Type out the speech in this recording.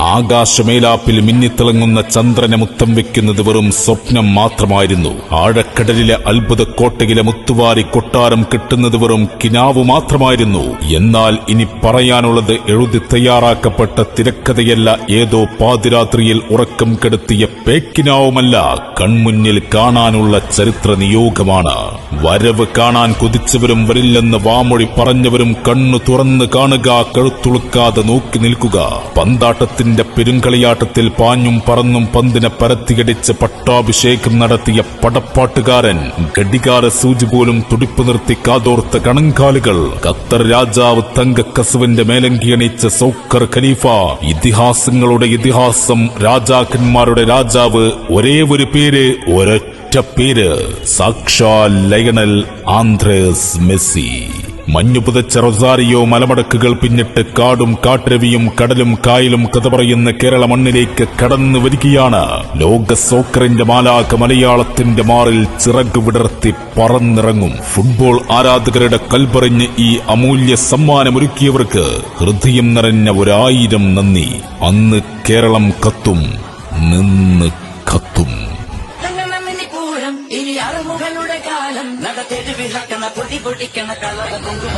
ആകാശമേലാപ്പിൽ മിന്നിത്തിളങ്ങുന്ന ചന്ദ്രനെ മുത്തം വെക്കുന്നത് വെറും സ്വപ്നം മാത്രമായിരുന്നു. ആഴക്കടലിലെ അത്ഭുത കോട്ടയിലെ മുത്തുവാരി കൊട്ടാരം കിട്ടുന്നത് വെറും കിനാവ് മാത്രമായിരുന്നു. എന്നാൽ ഇനി പറയാനുള്ളത് എഴുതി തയ്യാറാക്കപ്പെട്ട തിരക്കഥയല്ല ഏതോ പാതിരാത്രിയിൽ ഉറക്കം കെടുത്തിയ പേക്കിനാവുമല്ല കൺമുന്നിൽ കാണാനുള്ള ചരിത്ര നിയോഗമാണ്. വരവ് കാണാൻ കൊതിച്ചവരും വരില്ലെന്ന് വാമൊഴി പറഞ്ഞവരും കണ്ണു തുറന്ന് കാണുക കഴുത്തുളുക്കാതെ നോക്കി നിൽക്കുക. പന്താട്ടത്തിന്റെ പെരുങ്കളിയാട്ടത്തിൽ പാഞ്ഞും പറന്നും പന്തിനെ പരത്തിയടിച്ച് പട്ടാഭിഷേകം നടത്തിയ പടപ്പാട്ടുകാരൻ ഘടികാര സൂചി പോലും തുടിപ്പ് നിർത്തി കാതോർത്ത കണങ്കാലുകൾ ഖത്തർ രാജാവ് തങ്കക്കസുവിന്റെ മേലങ്കിയണിച്ച സൗക്കർ ഖലീഫ ഇതിഹാസങ്ങളുടെ ഇതിഹാസം രാജാക്കന്മാരുടെ രാജാവ് ഒരേ ഒരു പേര് ഒരൊറ്റ പേര് സാക്ഷാൽ ലയണൽ ആന്ത്രേസ് മെസ്സി. മഞ്ഞു പുതച്ച റൊസാരിയോ മലമടക്കുകൾ പിന്നിട്ട് കാടും കാട്ടരവിയും കടലും കായലും കഥ പറയുന്ന കേരള മണ്ണിലേക്ക് കടന്നു വരികയാണ്. ലോക സോക്കറിന്റെ മാലാഖ മലയാളത്തിന്റെ മാറിൽ ചിറക് വിടർത്തി പറന്നിറങ്ങും. ഫുട്ബോൾ ആരാധകരുടെ കൽപറിഞ്ഞ് ഈ അമൂല്യ സമ്മാനമൊരുക്കിയവർക്ക് ഹൃദയം നിറഞ്ഞ ഒരായിരം നന്ദി. അന്ന് കേരളം കത്തും നിന്ന് പൂരം ഇനി അറുമുഖനുടെ കാലം. നടത്തേറ്റ് വിളക്കണ പൊടി പൊടിക്കണ കളറ കുങ്കുമ.